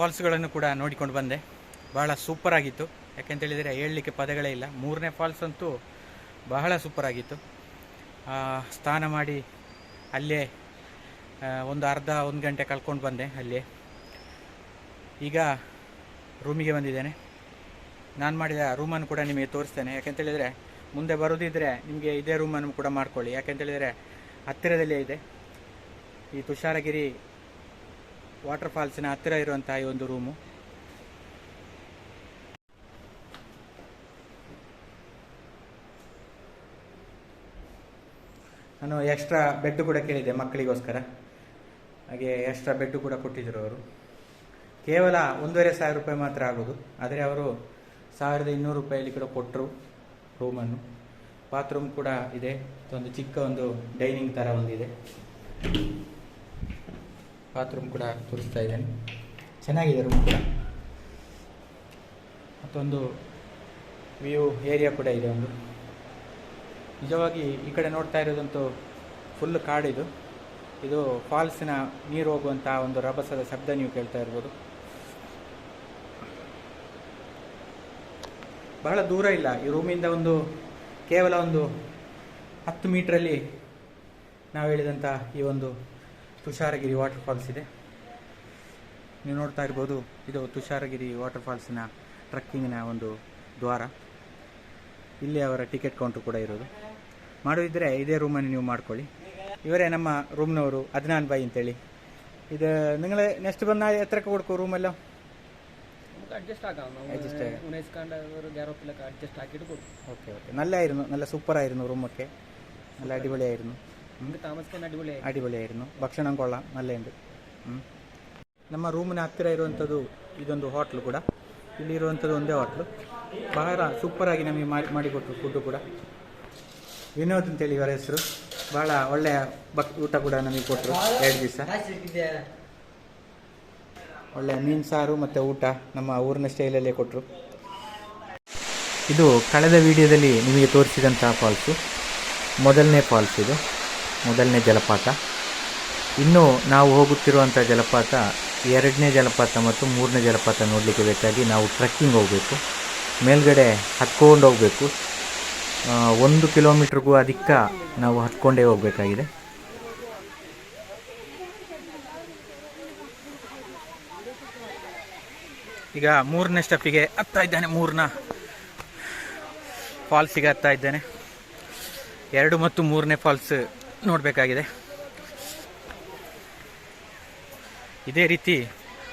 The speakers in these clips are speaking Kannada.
ಫಾಲ್ಸ್ಗಳನ್ನು ಕೂಡ ನೋಡಿಕೊಂಡು ಬಂದೆ. ಬಹಳ ಸೂಪರ್ ಆಗಿತ್ತು. ಯಾಕೆಂತೇಳಿದರೆ ಹೇಳಲಿಕ್ಕೆ ಪದಗಳೇ ಇಲ್ಲ. ಮೂರನೇ ಫಾಲ್ಸ್ ಅಂತೂ ಬಹಳ ಸೂಪರ್ ಆಗಿತ್ತು. ಸ್ನಾನ ಮಾಡಿ ಅಲ್ಲೇ ಒಂದು ಅರ್ಧ, ಒಂದು ಗಂಟೆ ಕಳ್ಕೊಂಡು ಬಂದೆ ಅಲ್ಲೇ. ಈಗ ರೂಮಿಗೆ ಬಂದಿದ್ದೇನೆ. ನಾನು ಮಾಡಿದ ರೂಮನ್ನು ಕೂಡ ನಿಮಗೆ ತೋರಿಸ್ತೇನೆ. ಯಾಕೆಂತೇಳಿದರೆ ಮುಂದೆ ಬರೋದಿದ್ದರೆ ನಿಮಗೆ ಇದೇ ರೂಮನ್ನು ಕೂಡ ಮಾಡ್ಕೊಳ್ಳಿ. ಯಾಕೆಂತೇಳಿದರೆ ಹತ್ತಿರದಲ್ಲೇ ಇದೆ. ಈ ತುಷಾರಗಿರಿ ವಾಟರ್ ಫಾಲ್ಸಿನ ಹತ್ತಿರ ಇರುವಂತಹ ಈ ಒಂದು ರೂಮು. ನಾನು ಎಕ್ಸ್ಟ್ರಾ ಬೆಡ್ ಕೂಡ ಕೇಳಿದ್ದೆ ಮಕ್ಕಳಿಗೋಸ್ಕರ. ಹಾಗೆ ಎಕ್ಸ್ಟ್ರಾ ಬೆಡ್ ಕೂಡ ಕೊಟ್ಟಿದ್ದರು ಅವರು. ಕೇವಲ ಒಂದೂವರೆ ಸಾವಿರ ರೂಪಾಯಿ ಮಾತ್ರ ಆಗೋದು. ಆದರೆ ಅವರು ಸಾವಿರದ ಇನ್ನೂರು ರೂಪಾಯಲ್ಲಿ ಕೂಡ ಕೊಟ್ಟರು ರೂಮನ್ನು. ಬಾತ್ರೂಮ್ ಕೂಡ ಇದೆ. ಒಂದು ಚಿಕ್ಕ ಒಂದು ಡೈನಿಂಗ್ ಥರ ಒಂದಿದೆ. ಬಾತ್ರೂಮ್ ಕೂಡ ತೋರಿಸ್ತಾ ಇದ್ದೇನೆ ಚೆನ್ನಾಗಿದೆ ರೂಮ್ ಕೂಡ. ಮತ್ತೊಂದು ವ್ಯೂ ಏರಿಯಾ ಕೂಡ ಇದೆ ಒಂದು. ನಿಜವಾಗಿ ಈ ಕಡೆ ನೋಡ್ತಾ ಇರೋದಂತೂ ಫುಲ್ ಕಾಡಿದು ಇದು. ಫಾಲ್ಸಿನ ನೀರು ಹೋಗುವಂಥ ಒಂದು ರಭಸದ ಶಬ್ದ ನೀವು ಕೇಳ್ತಾ ಇರ್ಬೋದು. ಬಹಳ ದೂರ ಇಲ್ಲ. ಈ ರೂಮಿಂದ ಒಂದು ಕೇವಲ ಒಂದು ಹತ್ತು ಮೀಟ್ರಲ್ಲಿ ನಾವು ಹೇಳಿದಂಥ ಈ ಒಂದು ತುಷಾರಗಿರಿ ವಾಟರ್ ಫಾಲ್ಸ್ ಇದೆ ನೀವು ನೋಡ್ತಾ ಇರ್ಬೋದು ಇದು ತುಷಾರಗಿರಿ ವಾಟರ್ ಫಾಲ್ಸಿನ ಟ್ರಕ್ಕಿಂಗಿನ ಒಂದು ದ್ವಾರ ಇಲ್ಲಿ ಅವರ ಟಿಕೆಟ್ ಕೌಂಟರ್ ಕೂಡ ಇರೋದು ಮಾಡೋದಿದ್ದರೆ ಇದೇ ರೂಮನ್ನು ನೀವು ಮಾಡ್ಕೊಳ್ಳಿ ಇವರೇ ನಮ್ಮ ರೂಮ್ನವರು ಅದ್ನಾನ್ ಬಾಯಿ ಅಂತೇಳಿ ಇದು നിങ്ങൾ ನೆಕ್ಸ್ಟ್ ಬಂದ എത്രക്ക് കൊടുക്കും റൂമെല്ലാം നമുക്ക് അഡ്ജസ്റ്റ് ആക്കാം Adjust ആക്കാം. ഉനൈസ് കാണ്ട ഒരു ഗ്യാറോപ്പിലൊക്കെ അഡ്ജസ്റ്റ് ആക്കിയിട്ട് കൊടുക്കും ഓക്കെ ഓക്കെ നല്ലായിരുന്നു നല്ല സൂപ്പറായിരുന്നു റൂമൊക്കെ നല്ല അടിപൊളിയായിരുന്നു ഉം. നമുക്ക് താമസിക്കാൻ അടിപൊളിയായി. അടിപൊളിയായിരുന്നു. ഭക്ഷണം ನಮ್ಮ ರೂಮಿನ ಹತ್ತಿರ ಇರುವಂಥದ್ದು ಇದೊಂದು ಹೋಟ್ಲು ಕೂಡ ಇಲ್ಲಿ ಇರುವಂಥದ್ದು ಒಂದೇ ಹೋಟ್ಲು ಬಹಳ ಸೂಪರಾಗಿ ನಮಗೆ ಮಾಡಿ ಮಾಡಿಕೊಟ್ರು ಫುಡ್ಡು ಕೂಡ ವಿನೋದ್ ಅಂತ ಹೇಳಿ ಇವರ ಹೆಸರು ಬಹಳ ಒಳ್ಳೆಯ ಬಕ್ ಊಟ ಕೂಡ ನಮಗೆ ಕೊಟ್ಟರು ಎರಡು ದಿವಸ ಒಳ್ಳೆಯ ಮೀನು ಸಾರು ಮತ್ತು ಊಟ ನಮ್ಮ ಊರಿನ ಸ್ಟೈಲಲ್ಲೇ ಕೊಟ್ಟರು ಇದು ಕಳೆದ ವಿಡಿಯೋದಲ್ಲಿ ನಿಮಗೆ ತೋರಿಸಿದಂತಹ ಫಾಲ್ಸು ಮೊದಲನೇ ಫಾಲ್ಸ್ ಇದು ಮೊದಲನೇ ಜಲಪಾತ. ಇನ್ನು ನಾವು ಹೋಗುತ್ತಿರುವಂಥ ಜಲಪಾತ ಎರಡನೇ ಜಲಪಾತ ಮತ್ತು ಮೂರನೇ ಜಲಪಾತ ನೋಡಲಿಕ್ಕೆ ಬೇಕಾಗಿ ನಾವು ಟ್ರಕ್ಕಿಂಗ್ ಹೋಗಬೇಕು. ಮೇಲ್ಗಡೆ ಹತ್ಕೊಂಡು ಹೋಗಬೇಕು. ಒಂದು ಕಿಲೋಮೀಟ್ರಿಗೂ ಅಧಿಕ ನಾವು ಹತ್ಕೊಂಡೇ ಹೋಗಬೇಕಾಗಿದೆ. ಈಗ ಮೂರನೇ ಸ್ಟೆಪ್ಪಿಗೆ ಹತ್ತಾ ಇದ್ದಾನೆ ಮೂರನ್ನ ಫಾಲ್ಸಿಗೆ ಹತ್ತಾ ಇದ್ದೇನೆ. ಎರಡು ಮತ್ತು ಮೂರನೇ ಫಾಲ್ಸ್ ನೋಡಬೇಕಾಗಿದೆ. ಇದೇ ರೀತಿ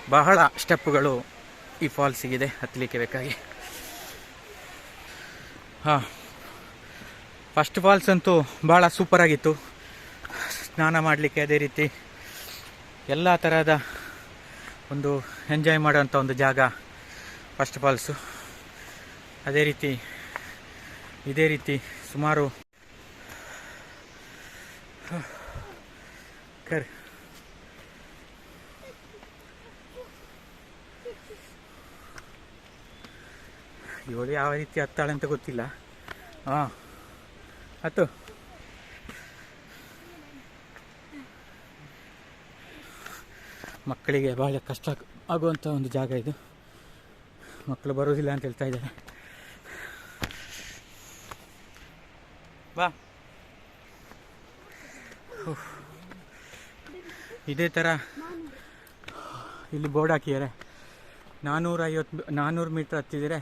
ಬಹಳ ಸ್ಟೆಪ್ಗಳು ಈ ಫಾಲ್ಸಿಗಿದೆ ಹತ್ತಲಿಕ್ಕೆ ಬೇಕಾಗಿ. ಹಾಂ, ಫಸ್ಟ್ ಫಾಲ್ಸ್ ಅಂತೂ ಭಾಳ ಸೂಪರಾಗಿತ್ತು ಸ್ನಾನ ಮಾಡಲಿಕ್ಕೆ ಅದೇ ರೀತಿ ಎಲ್ಲ ಥರದ ಒಂದು ಎಂಜಾಯ್ ಮಾಡೋಂಥ ಒಂದು ಜಾಗ ಫಸ್ಟ್ ಫಾಲ್ಸು. ಅದೇ ರೀತಿ, ಇದೇ ರೀತಿ ಸುಮಾರು ಕರ್. ಇವಳು ಯಾವ ರೀತಿ ಹತ್ತಾಳೆ ಅಂತ ಗೊತ್ತಿಲ್ಲ. ಹಾಂ ಹತ್ತು. ಮಕ್ಕಳಿಗೆ ಬಹಳ ಕಷ್ಟ ಆಗುವಂಥ ಒಂದು ಜಾಗ ಇದು. ಮಕ್ಕಳು ಬರೋದಿಲ್ಲ ಅಂತ ಹೇಳ್ತಾ ಇದ್ದಾರೆ. ಬಾ. ಇದೇ ಥರ ಇಲ್ಲಿ ಬೋರ್ಡ್ ಹಾಕಿದ್ದಾರೆ. ನಾನ್ನೂರ ಐವತ್ತು ನಾನ್ನೂರು ಮೀಟ್ರ್ ಹತ್ತಿದರೆ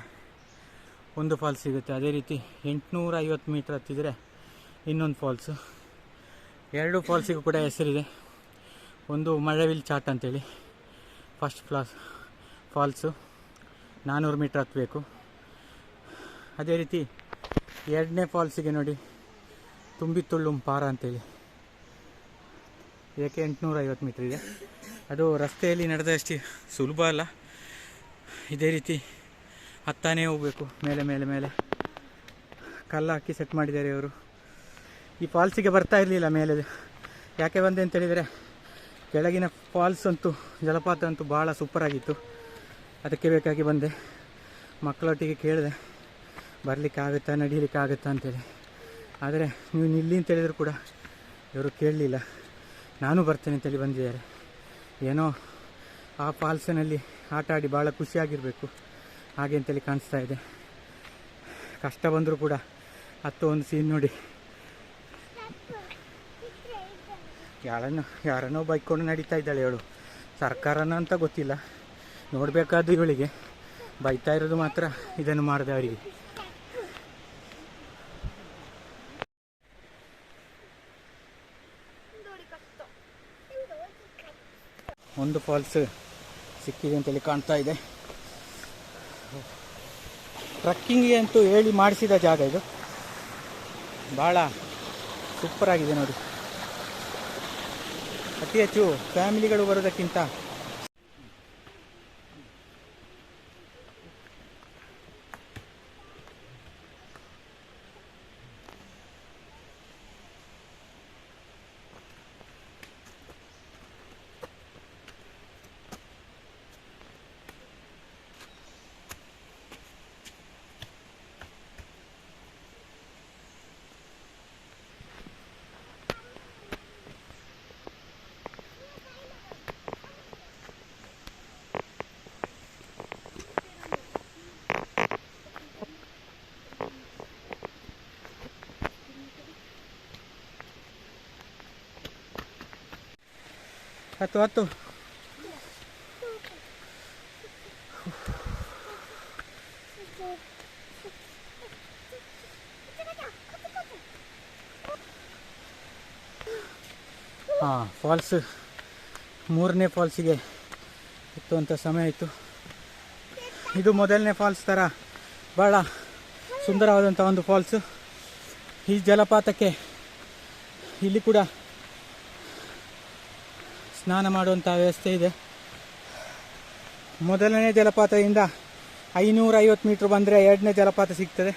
ಒಂದು ಫಾಲ್ಸ್ ಸಿಗುತ್ತೆ. ಅದೇ ರೀತಿ ಎಂಟುನೂರ ಐವತ್ತು ಮೀಟ್ರ್ ಹತ್ತಿದರೆ ಇನ್ನೊಂದು ಫಾಲ್ಸು ಎರಡು ಫಾಲ್ಸಿಗೂ ಕೂಡ ಹೆಸರಿದೆ. ಒಂದು ಮಳೆವಿಲ್ ಚಾಟ್ ಅಂತೇಳಿ. ಫಸ್ಟ್ ಫ್ಲಾಸ್ ಫಾಲ್ಸು ನಾನ್ನೂರು ಮೀಟ್ರ್ ಹತ್ತಬೇಕು ಅದೇ ರೀತಿ ಎರಡನೇ ಫಾಲ್ಸಿಗೆ ನೋಡಿ. ತುಂಬಿ ತುಳ್ಳುಂ ಪಾರ ಅಂತೇಳಿ. ಇದಕ್ಕೆ ಎಂಟುನೂರ ಐವತ್ತು ಮೀಟ್ರ್ ಇದೆ. ಅದು ರಸ್ತೆಯಲ್ಲಿ ನಡೆದಷ್ಟು ಸುಲಭ ಅಲ್ಲ. ಇದೇ ರೀತಿ ಹತ್ತಾನೇ ಹೋಗಬೇಕು. ಮೇಲೆ ಮೇಲೆ ಮೇಲೆ. ಕಲ್ಲು ಹಾಕಿ ಸೆಟ್ ಮಾಡಿದ್ದಾರೆ ಇವರು. ಈ ಫಾಲ್ಸಿಗೆ ಬರ್ತಾ ಇರಲಿಲ್ಲ ಮೇಲೆ ಯಾಕೆ ಬಂದೆ ಅಂತ ಹೇಳಿದರೆ, ಕೆಳಗಿನ ಫಾಲ್ಸ್ ಅಂತೂ, ಜಲಪಾತ ಅಂತೂ ಭಾಳ ಸೂಪರಾಗಿತ್ತು ಅದಕ್ಕೆ ಬೇಕಾಗಿ ಬಂದೆ. ಮಕ್ಕಳೊಟ್ಟಿಗೆ ಕೇಳಿದೆ. ಬರಲಿಕ್ಕೆ ಆಗುತ್ತಾ, ನಡೀಲಿಕ್ಕೆ ಆಗುತ್ತಾ ಅಂತೇಳಿ. ಆದರೆ, ನೀವು ನಿಲ್ಲಿ ಅಂತ ಹೇಳಿದ್ರು ಕೂಡ ಇವರು ಕೇಳಲಿಲ್ಲ. ನಾನು ಬರ್ತೇನೆ ಅಂತೇಳಿ ಬಂದಿದ್ದಾರೆ. ಏನೋ ಆ ಫಾಲ್ಸಿನಲ್ಲಿ ಆಟ ಆಡಿ ಭಾಳ ಖುಷಿಯಾಗಿರಬೇಕು. ಹಾಗೆ ಅಂತೇಳಿ ಕಾಣಿಸ್ತಾ ಇದೆ. ಕಷ್ಟ ಬಂದರೂ ಕೂಡ ಹತ್ತು ಒಂದು ಸೀನ್ ನೋಡಿ. ಯಾರನ್ನು, ಯಾರನ್ನೋ ಬೈಕೊಂಡು ನಡೀತಾ ಇದ್ದಾಳೆ ಇವಳು. ಸರ್ಕಾರನ ಅಂತ ಗೊತ್ತಿಲ್ಲ. ನೋಡಬೇಕಾದ್ದು ಇವಳಿಗೆ. ಬೈತಾ ಇರೋದು ಮಾತ್ರ ಇದನ್ನು ಮಾಡಿದೆ ಅವರಿಗೆ. ಒಂದು ಫಾಲ್ಸ್ ಸಿಕ್ಕಿದೆ ಅಂತೇಳಿ ಕಾಣ್ತಾ ಇದೆ. ಟ್ರಕ್ಕಿಂಗ್ಗೆ ಅಂತೂ ಹೇಳಿ ಮಾಡಿಸಿದ ಜಾಗ ಇದು. ಭಾಳ ಸೂಪರ್ ಆಗಿದೆ ನೋಡಿ. ಅತಿ ಹೆಚ್ಚು ಫ್ಯಾಮಿಲಿಗಳು ಬರೋದಕ್ಕಿಂತ ಹತ್ತು ಹತ್ತು ಹಾಂ ಫಾಲ್ಸ್ ಮೂರನೇ ಫಾಲ್ಸಿಗೆ ಎತ್ತುವಂಥ ಸಮಯ ಇತ್ತು. ಇದು ಮೊದಲನೇ ಫಾಲ್ಸ್ ಥರ ಭಾಳ ಸುಂದರವಾದಂಥ ಒಂದು ಫಾಲ್ಸು ಈ ಜಲಪಾತಕ್ಕೆ ಇಲ್ಲಿ ಕೂಡ ಸ್ನಾನ ಮಾಡುವಂಥ ವ್ಯವಸ್ಥೆ ಇದೆ. ಮೊದಲನೇ ಜಲಪಾತದಿಂದ ಐನೂರ ಐವತ್ತು ಮೀಟ್ರ್ ಬಂದರೆ ಎರಡನೇ ಜಲಪಾತ ಸಿಗ್ತದೆ.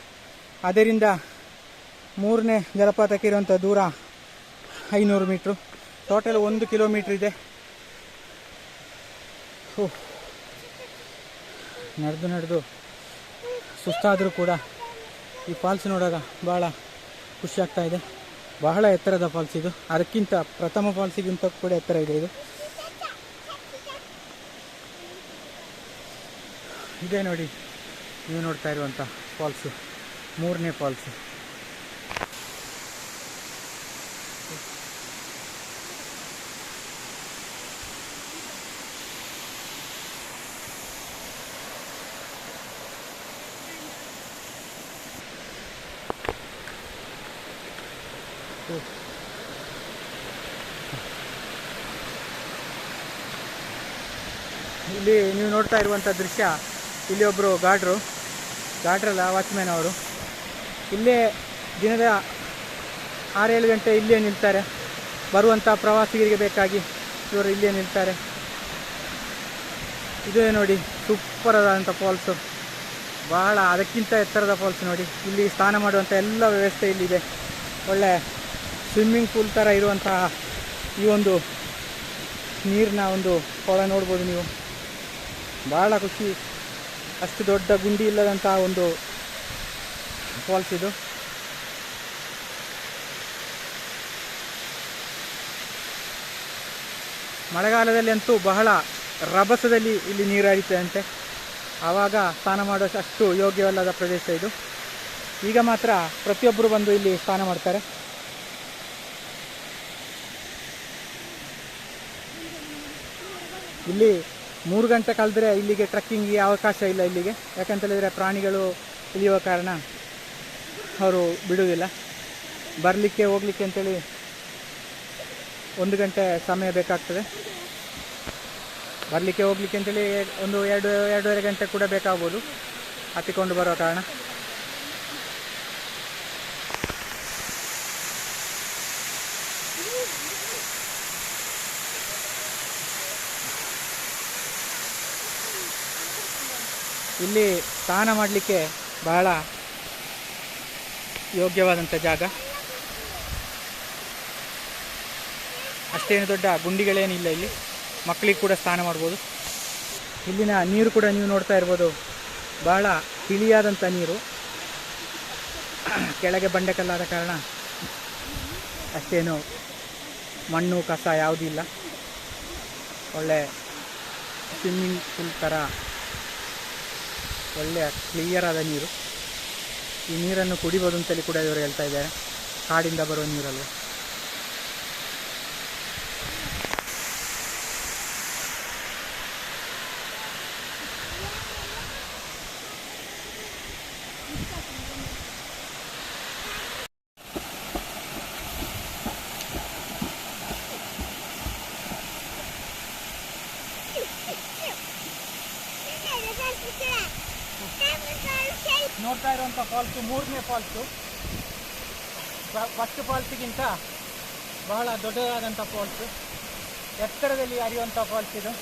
ಅದರಿಂದ ಮೂರನೇ ಜಲಪಾತಕ್ಕೆ ಇರುವಂಥ ದೂರ ಐನೂರು ಮೀಟ್ರು. ಟೋಟಲ್ ಒಂದು ಕಿಲೋಮೀಟ್ರ್ ಇದೆ. ನಡೆದು ನಡೆದು ಸುಸ್ತಾದರೂ ಕೂಡ ಈ ಫಾಲ್ಸ್ ನೋಡಾಗ ಭಾಳ ಖುಷಿ ಆಗ್ತಾ ಇದೆ. ಬಹಳ ಎತ್ತರದ ಫಾಲ್ಸ್ ಇದು. ಅದಕ್ಕಿಂತ ಪ್ರಥಮ ಫಾಲ್ಸಿಗಿಂತ ಕೂಡ ಎತ್ತರ ಇದೆ ಇದು. ಇದೇ ನೋಡಿ, ನೀವು ನೋಡ್ತಾ ಇರುವಂಥ ಫಾಲ್ಸು ಮೂರನೇ ಫಾಲ್ಸು ಇಲ್ಲಿ ನೀವು ನೋಡ್ತಾ ಇರುವಂಥ ದೃಶ್ಯ, ಇಲ್ಲಿ ಒಬ್ಬರು ಗಾಡ್ರು, ಗಾಡ್ರಲ್ಲ ವಾಚ್ಮ್ಯಾನ್ ಅವರು. ಇಲ್ಲೇ ದಿನದ ಆರೇಳು ಗಂಟೆ ಇಲ್ಲೇ ನಿಲ್ತಾರೆ. ಬರುವಂಥ ಪ್ರವಾಸಿಗರಿಗೆ ಬೇಕಾಗಿ ಇವರು ಇಲ್ಲೇ ನಿಲ್ತಾರೆ. ಇದೇ ನೋಡಿ ಸೂಪರ್ ಆದಂಥ ಫಾಲ್ಸು ಭಾಳ ಅದಕ್ಕಿಂತ ಎತ್ತರದ ಫಾಲ್ಸ್ ನೋಡಿ. ಇಲ್ಲಿ ಸ್ನಾನ ಮಾಡುವಂಥ ಎಲ್ಲ ವ್ಯವಸ್ಥೆ ಇಲ್ಲಿದೆ. ಒಳ್ಳೆ ಸ್ವಿಮ್ಮಿಂಗ್ ಪೂಲ್ ಥರ ಇರುವಂತಹ ಈ ಒಂದು ನೀರಿನ ಒಂದು ಕೊಳ ನೋಡ್ಬೋದು ನೀವು. ಭಾಳ ಖುಷಿ. ಅಷ್ಟು ದೊಡ್ಡ ಗುಂಡಿ ಇಲ್ಲದಂತಹ ಒಂದು ಫಾಲ್ಸ್ ಇದು. ಮಳೆಗಾಲದಲ್ಲಿ ಅಂತೂ ಬಹಳ ರಭಸದಲ್ಲಿ ಇಲ್ಲಿ ನೀರು ಹರಿತದಂತೆ ಆವಾಗ ಸ್ನಾನ ಮಾಡೋಷ್ಟು ಯೋಗ್ಯವಲ್ಲದ ಪ್ರದೇಶ ಇದು. ಈಗ ಮಾತ್ರ ಪ್ರತಿಯೊಬ್ಬರು ಬಂದು ಇಲ್ಲಿ ಸ್ನಾನ ಮಾಡ್ತಾರೆ. ಇಲ್ಲಿ ಮೂರು ಗಂಟೆ ಕಳೆದ್ರೆ ಇಲ್ಲಿಗೆ ಟ್ರಕ್ಕಿಂಗ್ಗೆ ಅವಕಾಶ ಇಲ್ಲ ಇಲ್ಲಿಗೆ. ಯಾಕಂತ ಹೇಳಿದರೆ ಪ್ರಾಣಿಗಳು ಇಳಿಯುವ ಕಾರಣ ಅವರು ಬಿಡುವುದಿಲ್ಲ. ಬರಲಿಕ್ಕೆ, ಹೋಗಲಿಕ್ಕೆ ಅಂತೇಳಿ ಒಂದು ಗಂಟೆ ಸಮಯ ಬೇಕಾಗ್ತದೆ. ಬರಲಿಕ್ಕೆ, ಹೋಗ್ಲಿಕ್ಕೆ ಅಂತೇಳಿ ಒಂದು ಎರಡು, ಎರಡೂವರೆ ಗಂಟೆ ಕೂಡ ಬೇಕಾಗ್ಬೋದು. ಹತ್ತಿಕೊಂಡು ಬರೋ ಕಾರಣ. ಇಲ್ಲಿ ಸ್ನಾನ ಮಾಡಲಿಕ್ಕೆ ಬಹಳ ಯೋಗ್ಯವಾದಂಥ ಜಾಗ. ಅಷ್ಟೇನು ದೊಡ್ಡ ಗುಂಡಿಗಳೇನಿಲ್ಲ ಇಲ್ಲಿ. ಮಕ್ಕಳಿಗೆ ಕೂಡ ಸ್ನಾನ ಮಾಡ್ಬೋದು. ಇಲ್ಲಿನ ನೀರು ಕೂಡ ನೀವು ನೋಡ್ತಾ ಇರ್ಬೋದು. ಬಹಳ ತಿಳಿಯಾದಂಥ ನೀರು. ಕೆಳಗೆ ಬಂಡೆಕಲ್ಲಾದ ಕಾರಣ ಅಷ್ಟೇನು ಮಣ್ಣು, ಕಸ ಯಾವುದೂ ಇಲ್ಲ. ಒಳ್ಳೆ ಸ್ವಿಮ್ಮಿಂಗ್ ಪೂಲ್ ಥರ ಒಳ್ಳೆಯ ಕ್ಲಿಯರ್ ಆದ ನೀರು ಈ ನೀರನ್ನು ಕುಡಿಬೋದು ಅಂತೇಳಿ ಕೂಡ ಇವರು ಹೇಳ್ತಾ ಇದ್ದಾರೆ ಕಾಡಿಂದ ಬರುವ ನೀರಲ್ವ ನೋಡ್ತಾ ಇರುವಂಥ ಫಾಲ್ಸು ಮೂರನೇ ಫಾಲ್ಸು ಫಸ್ಟ್ ಫಾಲ್ಸಿಗಿಂತ ಬಹಳ ದೊಡ್ಡದಾದಂಥ ಫಾಲ್ಸು ಎತ್ತರದಲ್ಲಿ ಹರಿಯುವಂಥ ಫಾಲ್ಸ್ ಇದು.